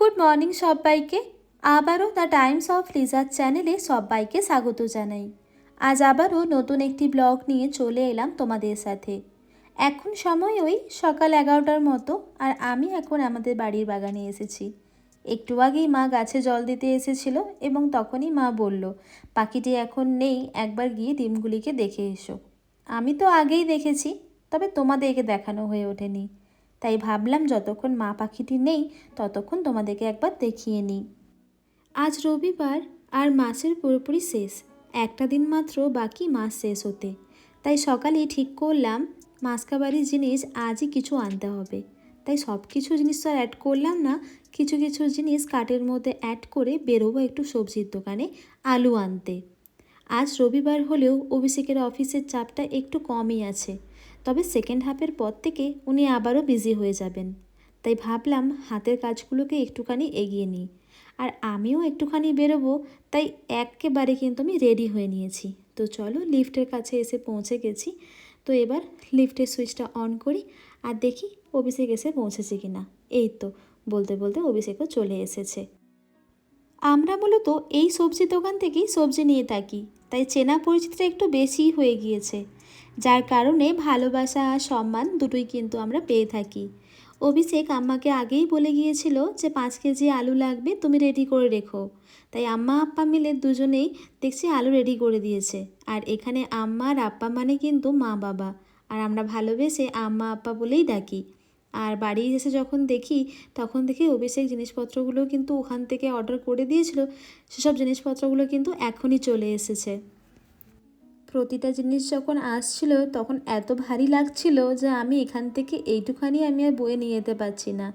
Good morning সবাইকে। আবারও the Times of লিজার চ্যানেলে সবাইকে স্বাগত জানাই। আজ আবারও নতুন একটি ব্লগ নিয়ে চলে এলাম তোমাদের সাথে। এখন সময় ওই সকাল এগারোটার মতো আর আমি এখন আমাদের বাড়ির বাগানে এসেছি। একটু আগেই মা গাছে জল দিতে এসেছিল এবং তখনই মা বলল, পাখিটি এখন নেই, একবার গিয়ে ডিমগুলিকে দেখে এসো। আমি তো আগেই দেখেছি, তবে তোমাদেরকে দেখানো হয়ে ওঠেনি। তাই ভাবলাম যতক্ষণ মা পাখিটি নেই, ততক্ষণ তোমাদেরকে একবার দেখিয়ে নিই। আজ রবিবার আর মাসের পুরোপুরি শেষ, একটা দিন মাত্র বাকি মাস শেষ হতে। তাই সকালে ঠিক করলাম, মাসকাবারির জিনিস আজই কিছু আনতে হবে। তাই সব কিছু জিনিস তো আর অ্যাড করলাম না, কিছু কিছু জিনিস কার্টের মধ্যে অ্যাড করে বেরোবো একটু সবজির দোকানে আলু আনতে। আজ রবিবার হলেও অভিষেকের অফিসের চাপটা একটু কমই আছে। তবে সেকেন্ড হাফের পর থেকে উনি আবারও বিজি হয়ে যাবেন। তাই ভাবলাম হাতের কাজগুলোকে একটুখানি এগিয়ে নিই। আর আমিও একটুখানি বেরোবো, তাই একেবারে কিন্তু আমি রেডি হয়ে নিয়েছি। তো চলো লিফটের কাছে এসে পৌঁছে গেছি। তো এবার লিফটের সুইচটা অন করি আর দেখি অভিষেক এসে পৌঁছেছে কি না এই তো, বলতে বলতে অভিষেকও চলে এসেছে। আমরা মূলত এই সবজি দোকান থেকেই সবজি নিয়ে থাকি, তাই চেনা পরিচিতিটা একটু বেশিই হয়ে গিয়েছে। যার কারণে ভালোবাসা আর সম্মান দুটোই কিন্তু আমরা পেয়ে থাকি। অভিষেক আম্মাকে আগেই বলে গিয়েছিল যে, পাঁচ কেজি আলু লাগবে, তুমি রেডি করে রেখো। তাই আম্মা আপ্পা মিলে দুজনেই দেখছি আলু রেডি করে দিয়েছে। আর এখানে আম্মা আর আপ্পা মানে কিন্তু মা বাবা। আর আমরা ভালোবেসে আম্মা আপ্পা বলেই ডাকি। আর বাড়ি এসে যখন দেখি, তখন দেখি অভিষেক জিনিসপত্রগুলো কিন্তু ওখান থেকে অর্ডার করে দিয়েছিল। সেসব জিনিসপত্রগুলো কিন্তু এখনই চলে এসেছে। প্রতিটা জিনিস যখন আসছিল, তখন এত ভারী লাগছিল যে আমি এখান থেকে এইটুখানি আমি আর বয়ে নিয়ে যেতে পারছি না।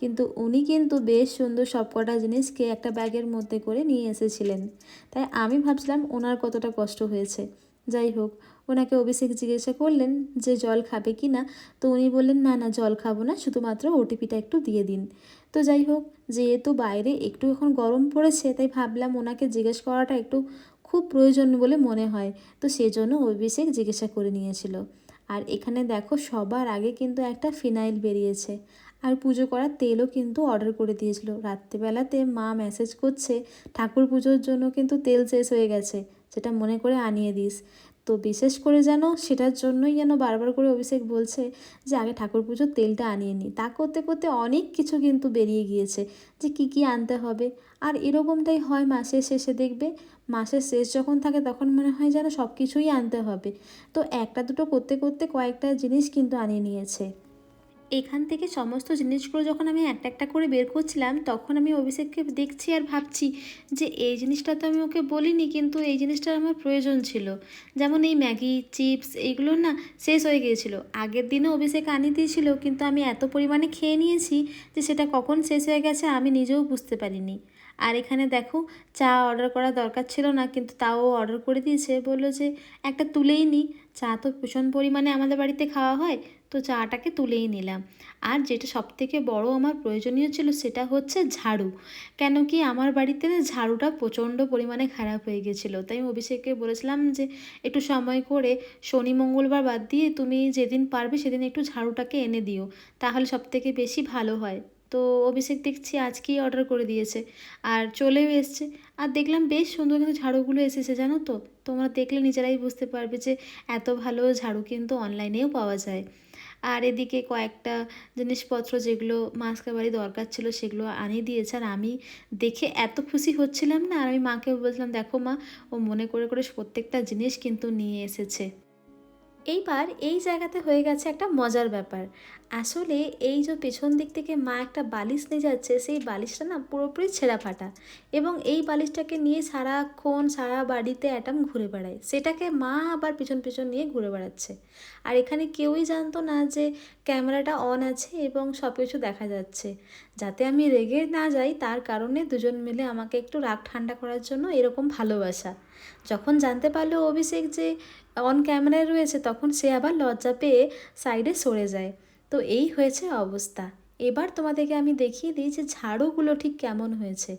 কিন্তু উনি কিন্তু বেশ সুন্দর সব কটা জিনিসকে একটা ব্যাগের মধ্যে করে নিয়ে এসেছিলেন। তাই আমি ভাবছিলাম ওনার কতটা কষ্ট হয়েছে। যাই হোক, ওনাকে অভিষেক জিজ্ঞাসা করলেন যে, জল খাবে কি না? তো উনি বললেন, না না, জল খাব না, শুধুমাত্র ওটিপিটা একটু দিয়ে দিন। তো যাই হোক, যেহেতু বাইরে একটু এখন গরম পড়েছে, তাই ভাবলাম ওনাকে জিজ্ঞেস করাটা একটু খুব প্রয়োজন বলে মনে হয়। তো সেজন্য অভিষেক জিজ্ঞাসা করে নিয়েছিল। আর এখানে দেখো সবার আগে কিন্তু একটা ফিনাইল বেরিয়েছে। আর পুজো করার তেলও কিন্তু অর্ডার করে দিয়েছিল। রাত্রিবেলাতে মা মেসেজ করছে, ঠাকুর পুজোর জন্য কিন্তু তেল শেষ হয়ে গেছে, সেটা মনে করে আনিয়ে দিস। তো বিশেষ করে যেন সেটার জন্যই যেন বারবার করে অভিষেক বলছে যে, আগে ঠাকুর পুজোর তেলটা আনিয়ে নিই তা করতে করতে অনেক কিছু কিন্তু বেরিয়ে গিয়েছে যে, কি কি আনতে হবে? আর এরকমটাই হয় মাসের শেষে দেখবে, মাসের শেষ যখন থাকে তখন মনে হয় যেন সব কিছুই আনতে হবে। তো একটা দুটো করতে করতে কয়েকটা জিনিস কিন্তু আনিয়ে নিয়েছে। এখান থেকে সমস্ত জিনিসগুলো যখন আমি একটা একটা করে বের করছিলাম, তখন আমি অভিষেককে দেখছি আর ভাবছি যে এই জিনিসটা তো আমি ওকে বলিনি, কিন্তু এই জিনিসটার আমার প্রয়োজন ছিল। যেমন এই ম্যাগি, চিপস এইগুলো না শেষ হয়ে গিয়েছিল। আগের দিনও অভিষেক আনিয়ে দিয়েছিল, কিন্তু আমি এত পরিমাণে খেয়ে নিয়েছি যে সেটা কখন শেষ হয়ে গেছে আমি নিজেও বুঝতে পারিনি। আর এখানে দেখো, চা অর্ডার করা দরকার ছিল না, কিন্তু তাও অর্ডার করে দিয়েছে। বলল যে, একটা তুলেই নিই চা তো ভীষণ পরিমাণে আমাদের বাড়িতে খাওয়া হয় তো চাটাকে তুলেই নিলাম। আর যেটা সবথেকে বড় আমার প্রয়োজনীয় ছিল সেটা হচ্ছে ঝাড়ু। কেন কি আমার বাড়িতে ঝাড়ুটা প্রচণ্ড পরিমাণে খারাপ হয়ে গেছিল। তাই আমি অভিষেককে বলেছিলাম যে, একটু সময় করে শনি, মঙ্গলবার বাদ দিয়ে তুমি যেদিন পারবে সেদিন একটু ঝাড়ুটাকে এনে দিও, তাহলে সবথেকে বেশি ভালো হয়। তো অভিষেক দেখছি আজকেই অর্ডার করে দিয়েছে আর চলেও এসছে। আর দেখলাম বেশ সুন্দর কিন্তু ঝাড়ুগুলো এসেছে, জানো তো? তোমরা দেখলে নিজেরাই বুঝতে পারবে যে, এত ভালো ঝাড়ু কিন্তু অনলাইনেও পাওয়া যায়। আর এদিকে কয়েকটা জিনিসপত্র যেগুলো মাসকাবারি দরকার ছিল সেগুলো আনিয়ে দিয়েছে। আর আমি দেখে এত খুশি হচ্ছিলাম না, আর আমি মাকে বলছিলাম, দেখো মা, ও মনে করে করে প্রত্যেকটা জিনিস কিন্তু নিয়ে এসেছে। এইবার এই জায়গাতে হয়ে গেছে একটা মজার ব্যাপার। আসলে এই যে পেছন দিক থেকে মা একটা বালিশ নিয়ে যাচ্ছে, সেই বালিশটা না পুরোপুরি ছেঁড়া ফাটা এবং এই বালিশটাকে নিয়ে সারাক্ষণ সারা বাড়িতে অ্যাটাম ঘুরে বেড়ায়। সেটাকে মা আবার পেছন পেছন নিয়ে ঘুরে বেড়াচ্ছে। আর এখানে কেউই জানতো না যে ক্যামেরাটা অন আছে এবং সব কিছু দেখা যাচ্ছে। যাতে আমি রেগে না যাই, তার কারণে দুজন মিলে আমাকে একটু রাগ ঠান্ডা করার জন্য এরকম ভালোবাসা। যখন জানতে পারল অভিষেক যে অন ক্যামেরায় রয়েছে, তখন সে আবার লজ্জা পেয়ে সাইডে সরে যায়। তো এই হয়েছে অবস্থা। এবার তোমাদেরকে আমি দেখিয়ে দিই যে ঝাড়ুগুলো ঠিক কেমন হয়েছে।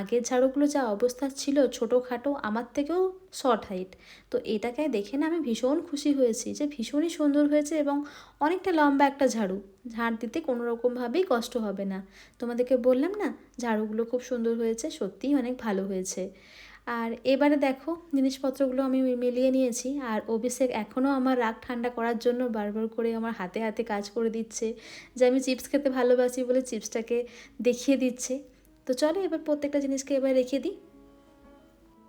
আগের ঝাড়ুগুলো যা অবস্থা ছিল ছোটোখাটো, আমার থেকেও শর্ট হাইট তো এটাকে দেখে না আমি ভীষণ খুশি হয়েছি যে ভীষণই সুন্দর হয়েছে এবং অনেকটা লম্বা একটা ঝাড়ু। ঝাড় দিতে কোনো রকমভাবেই কষ্ট হবে না। তোমাদেরকে বললাম না, ঝাড়ুগুলো খুব সুন্দর হয়েছে, সত্যিই অনেক ভালো হয়েছে। আর এবারে দেখো, জিনিসপত্রগুলো আমি মিলিয়ে নিয়েছি। আর অভিষেক এখনও আমার রাগ ঠান্ডা করার জন্য বারবার করে আমার হাতে হাতে কাজ করে দিচ্ছে যে আমি চিপস খেতে ভালোবাসি বলে চিপসটাকে দেখিয়ে দিচ্ছে। তো চলো এবার প্রত্যেকটা জিনিসকে এবার রেখে দিই।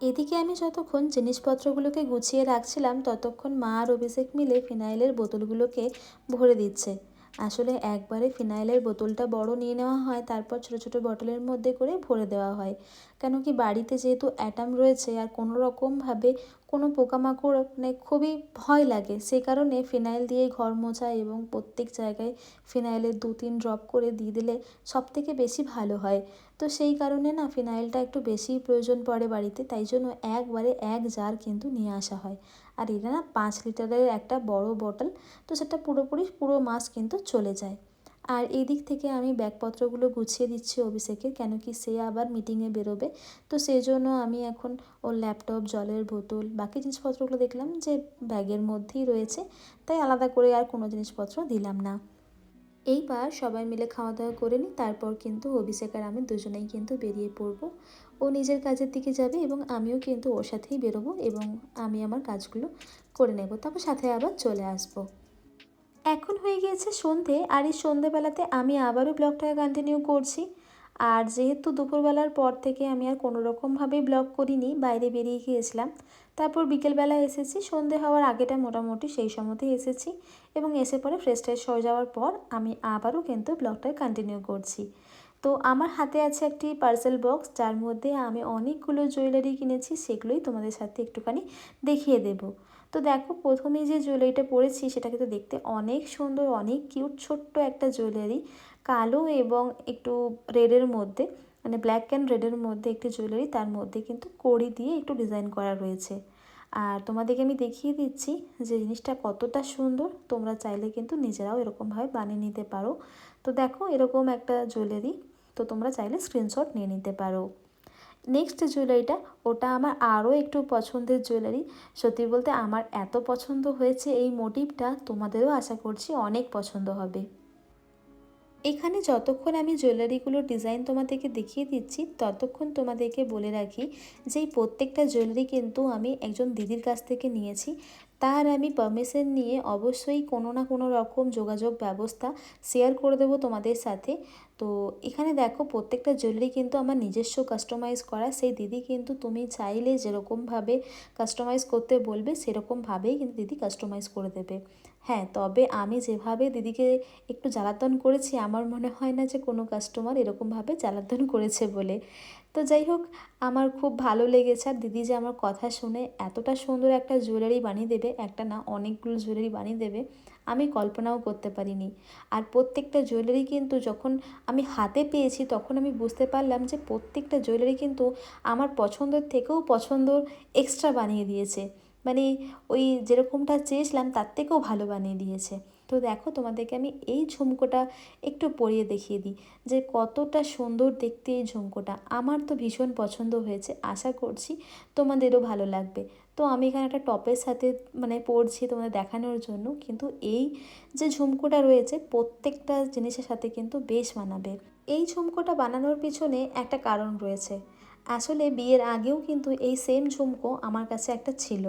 এদিকে আমি যতক্ষণ জিনিসপত্রগুলোকে গুছিয়ে রাখছিলাম, ততক্ষণ মা আর অভিষেক মিলে ফিনাইলের বোতলগুলোকে ভরে দিচ্ছে। আসলে একবারে ফিনাইলের বোতলটা বড় নিয়ে নেওয়া হয়, তারপর ছোটো ছোটো বটলের মধ্যে করে ভরে দেওয়া হয়। কেন কি বাড়িতে যেহেতু অ্যাটাম রয়েছে আর কোনো রকমভাবে কোনো পোকামাকড় মানে খুবই ভয় লাগে সেই কারণে ফিনাইল দিয়েই ঘর মোছা এবং প্রত্যেক জায়গায় ফিনাইলের দু তিন ড্রপ করে দিয়ে দিলে সব থেকে বেশি ভালো হয়। তো সেই কারণে না ফিনাইলটা একটু বেশিই প্রয়োজন পড়ে বাড়িতে, তাই জন্য একবারে এক জার কিন্তু নিয়ে আসা হয়। আর এটা না পাঁচ লিটারের একটা বড় বটল, তো সেটা পুরোপুরি পুরো মাস কিন্তু চলে যায়। আর এই দিক থেকে আমি ব্যাগপত্রগুলো গুছিয়ে দিচ্ছি অভিষেকের, কেন কি সে আবার মিটিংয়ে বেরোবে। তো সেই জন্য আমি এখন ওর ল্যাপটপ জলের বোতল, বাকি জিনিসপত্রগুলো দেখলাম যে ব্যাগের মধ্যেই রয়েছে, তাই আলাদা করে আর কোনো জিনিসপত্র দিলাম না। এইবার সবাই মিলে খাওয়া দাওয়া করে নিই, তারপর কিন্তু অভিষেক আর আমি দুজনেই কিন্তু বেরিয়ে পড়ব। ও নিজের কাজের দিকে যাবে এবং আমিও কিন্তু ওর সাথেই বেরোবো এবং আমি আমার কাজগুলো করে নেব। তারপর সাথে আবার চলে আসব। এখন হয়ে গিয়েছে সন্ধে আর এই সন্ধেবেলাতে আমি আবারও ব্লগটাকে কন্টিনিউ করছি। আর যেহেতু দুপুরবেলার পর থেকে আমি আর কোনো রকমভাবেই ব্লগ করিনি, বাইরে বেরিয়ে গিয়েছিলাম। তারপর বিকেলবেলা এসেছি, সন্ধে হওয়ার আগেটা মোটামুটি সেই সময়তেই এসেছি এবং এসে পরে ফ্রেশ ট্রেশ হয়ে যাওয়ার পর আমি আবারও কিন্তু ব্লগটাকে কন্টিনিউ করছি। তো আমার হাতে আছে একটি পার্সেল বক্স যার মধ্যে আমি অনেকগুলো জুয়েলারি কিনেছি, সেগুলোই তোমাদের সাথে একটুখানি দেখিয়ে দেবো। তো দেখো, প্রথমেই যে জুয়েলারিটা পরেছি, সেটা কিন্তু দেখতে অনেক সুন্দর, অনেক কিউট ছোট্ট একটা জুয়েলারি কালো এবং একটু রেডের মধ্যে মানে ব্ল্যাক অ্যান্ড রেডের মধ্যে একটি জুয়েলারি তার মধ্যে কিন্তু কড়ি দিয়ে একটু ডিজাইন করা রয়েছে। আর তোমাদেরকে আমি দেখিয়ে দিচ্ছি যে জিনিসটা কতটা সুন্দর, তোমরা চাইলে কিন্তু নিজেরাও এরকমভাবে বানিয়ে নিতে পারো। তো দেখো, এরকম একটা জুয়েলারি তো তোমরা চাইলে স্ক্রিনশট নিয়ে নিতে পারো। নেক্সট জুয়েলারিটা ওটা আমার আরও একটু পছন্দের জুয়েলারি সত্যি বলতে আমার এত পছন্দ হয়েছে এই মোটিভটা তোমাদেরও আশা করছি অনেক পছন্দ হবে। এখানে যতক্ষণ আমি জুয়েলারিগুলোর ডিজাইন তোমাদেরকে দেখিয়ে দিচ্ছি, ততক্ষণ তোমাদেরকে বলে রাখি যে, এই প্রত্যেকটা জুয়েলারি কিন্তু আমি একজন দিদির কাছ থেকে নিয়েছি। তার আমি পারমিশন নিয়ে অবশ্যই কোনো না কোনো রকম যোগাযোগ ব্যবস্থা শেয়ার করে দেবো তোমাদের সাথে। তো এখানে দেখো প্রত্যেকটা জুয়েলারি কিন্তু আমার নিজস্ব কাস্টমাইজ করা। সেই দিদি কিন্তু তুমি চাইলে যেরকমভাবে কাস্টমাইজ করতে বলবে সেরকমভাবেই কিন্তু দিদি কাস্টমাইজ করে দেবে। হ্যাঁ তবে আমি যেভাবে দিদিকে একটু জ্বালাতন করেছি, আমার মনে হয় না যে কোনো কাস্টমার এরকমভাবে জ্বালাতন করেছে বলে। তো যাই হোক, আমার খুব ভালো লেগেছে। আর দিদি যে আমার কথা শুনে এতটা সুন্দর একটা জুয়েলারি বানিয়ে দেবে, একটা না অনেকগুলো জুয়েলারি বানিয়ে দেবে, আমি কল্পনাও করতে পারিনি। আর প্রত্যেকটা জুয়েলারি কিন্তু যখন আমি হাতে পেয়েছি, তখন আমি বুঝতে পারলাম যে প্রত্যেকটা জুয়েলারি কিন্তু আমার পছন্দের থেকেও পছন্দ এক্সট্রা বানিয়ে দিয়েছে। মানে ওই যেরকমটা চেয়েছিলাম, তার থেকেও ভালো বানিয়ে দিয়েছে। তো দেখো তোমাদেরকে আমি এই ঝুমকোটা একটু পরিয়ে দেখিয়ে দিই যে কতটা সুন্দর দেখতে এই ঝুমকোটা। আমার তো ভীষণ পছন্দ হয়েছে, আশা করছি তোমাদেরও ভালো লাগবে। তো আমি এখানে একটা টপের সাথে মানে পরছি তোমাদের দেখানোর জন্য, কিন্তু এই যে ঝুমকোটা রয়েছে প্রত্যেকটা জিনিসের সাথে কিন্তু বেশ মানাবে। এই ঝুমকোটা বানানোর পিছনে একটা কারণ রয়েছে। আসলে বিয়ের আগেও কিন্তু এই সেম ঝুমকো আমার কাছে একটা ছিল।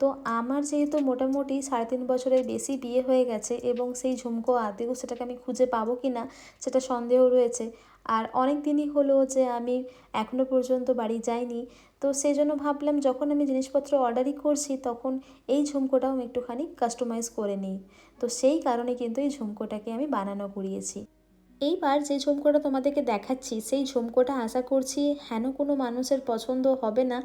তো আমার যেহেতু মোটামুটি সাড়ে তিন বছরের বেশি বিয়ে হয়ে গেছে এবং সেই ঝুমকো আদেও সেটাকে আমি খুঁজে পাবো কি না, সেটা সন্দেহ রয়েছে। আর অনেক দিনই হলো যে আমি এখনও পর্যন্ত বাড়ি যাইনি, তো সেই জন্য ভাবলাম যখন আমি জিনিসপত্র অর্ডারই করছি তখন এই ঝুমকোটাও আমি একটুখানি কাস্টমাইজ করে নিই। তো সেই কারণে কিন্তু এই ঝুমকোটাকে আমি বানানো করিয়েছি। এইবার যে ঝুমকোটা তোমাদেরকে দেখাচ্ছি, সেই ঝুমকোটা আশা করছি হেন কোনো মানুষের পছন্দ হবে না,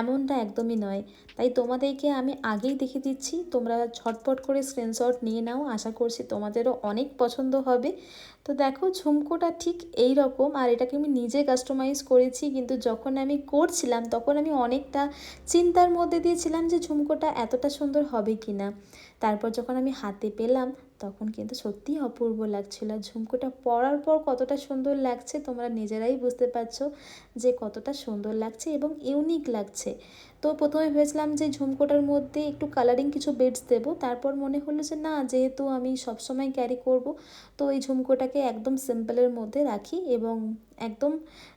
এমনটা একদমই নয়। তাই তোমাদেরকে আমি আগেই দেখে দিচ্ছি, তোমরা ঝটপট করে স্ক্রিনশট নিয়ে নাও, আশা করছি তোমাদেরও অনেক পছন্দ হবে। তো দেখো, ঝুমকোটা ঠিক এই রকম আর এটাকে আমি নিজে কাস্টমাইজ করেছি, কিন্তু যখন আমি করছিলাম, তখন আমি অনেকটা চিন্তার মধ্যে দিয়েছিলাম যে ঝুমকোটা এতটা সুন্দর হবে কি না তারপর যখন আমি হাতে পেলাম তখন কিন্তু সত্যিই অপূর্ব লাগছিল। আর ঝুমকোটা পরার পর কতটা সুন্দর লাগছে তোমরা নিজেরাই বুঝতে পারছ যে কতটা সুন্দর লাগছে এবং ইউনিক লাগছে। তো প্রথমে ভেবেছিলাম যে ঝুমকোটার মধ্যে একটু কালারিং কিছু বেডস দেবো। তারপর মনে হলো যে না, যেহেতু আমি সবসময় ক্যারি করব, তো এই ঝুমকোটাকে একদম সিম্পলের মধ্যে রাখি এবং একদম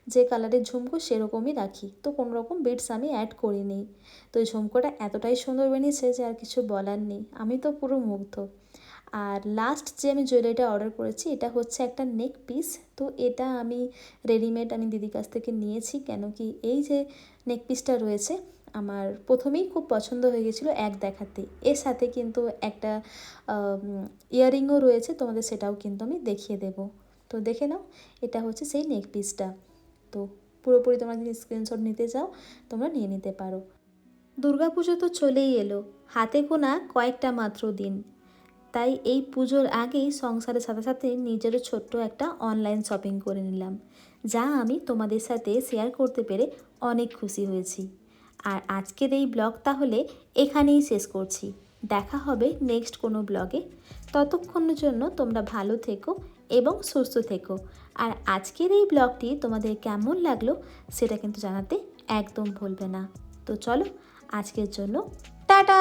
যে কালারের ঝুমকো সেরকমই রাখি। তো কোনো রকম বিটস আমি অ্যাড করিনি। তো এই ঝুমকোটা এতটাই সুন্দর বেরিয়েছে যে আর কিছু বলার নেই। আমি তো পুরো মুগ্ধ। আর লাস্ট যে আমি জুয়েলারিটা অর্ডার করেছি, এটা হচ্ছে একটা নেক পিস তো এটা আমি রেডিমেড আমি দিদির কাছ থেকে নিয়েছি, কেন কি এই যে নেক পিসটা রয়েছে, আমার প্রথমেই খুব পছন্দ হয়ে গেছিল এক দেখাতে। এর সাথে কিন্তু একটা ইয়াররিংও রয়েছে, তোমাদের সেটাও কিন্তু আমি দেখিয়ে দেব। তো দেখে নাও, এটা হচ্ছে সেই নেক পিসটা তো পুরোপুরি তোমরা যদি স্ক্রিনশট নিতে চাও, তোমরা নিয়ে নিতে পারো। দুর্গাপুজো তো চলেই এলো। হাতে গোনা কয়েকটা মাত্র দিন। তাই এই পুজোর আগেই সংসারের সাথে সাথে নিজেরও ছোট্ট একটা অনলাইন শপিং করে নিলাম, যা আমি তোমাদের সাথে শেয়ার করতে পেরে অনেক খুশি হয়েছি। আর আজকের এই ব্লগ তাহলে এখানেই শেষ করছি। দেখা হবে নেক্সট কোনো ব্লগে ততক্ষণের জন্য তোমরা ভালো থেকো এবং সুস্থ থেকো। আর আজকের এই ব্লগটি তোমাদের কেমন লাগল সেটা কিন্তু জানাতে একদম ভুলবে না। তো চলো, আজকের জন্য টাটা!